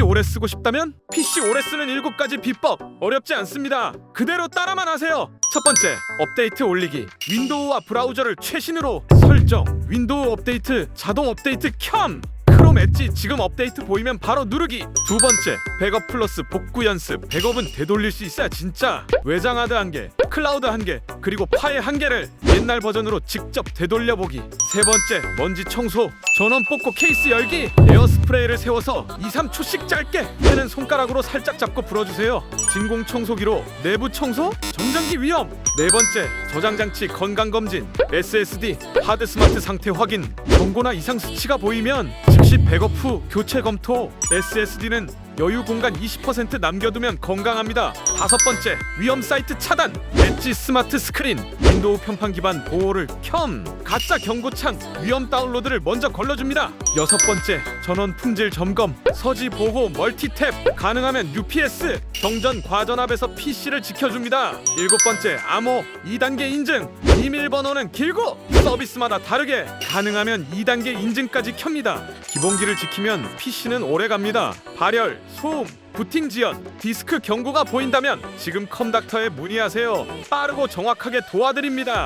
오래 쓰고 싶다면 PC 오래 쓰는 7가지 비법 어렵지 않습니다. 그대로 따라만 하세요. 첫 번째, 업데이트 올리기. 윈도우와 브라우저를 최신으로 설정. 윈도우 업데이트, 자동 업데이트 켬. 크롬 엣지 지금 업데이트 보이면 바로 누르기. 두 번째, 백업 플러스 복구 연습. 백업은 되돌릴 수 있어야 진짜. 외장 하드 한 개, 클라우드 한 개, 그리고 파일 한 개를 옛날 버전으로 직접 되돌려 보기. 세 번째, 먼지 청소. 전원 뽑고 케이스 열기. 에어 스프레이를 세워서 2, 3초씩 짧게 빼는 손가락으로 살짝 잡고 불어주세요. 진공 청소기로 내부 청소, 정전기 위험. 네 번째, 저장 장치 건강 검진. SSD 하드 스마트 상태 확인. 경고나 이상 수치가 보이면 즉시 백업 후 교체 검토. SSD는 여유 공간 20% 남겨두면 건강합니다. 다섯 번째, 위험 사이트 차단. 엣지 스마트 스크린. 윈도우 편판 기반 보호를 켬. 가짜 경고창 위험 다운로드를 먼저 걸 러줍니다. 여섯 번째, 전원 품질 점검. 서지 보호 멀티탭. 가능하면 UPS. 정전 과전압에서 PC를 지켜줍니다. 일곱 번째, 암호 2단계 인증. 비밀번호는 길고 서비스마다 다르게 가능하면 2단계 인증까지 켭니다. 기본기를 지키면 PC는 오래 갑니다. 발열, 소음, 부팅 지연, 디스크 경고가 보인다면 지금 컴닥터에 문의하세요. 빠르고 정확하게 도와드립니다.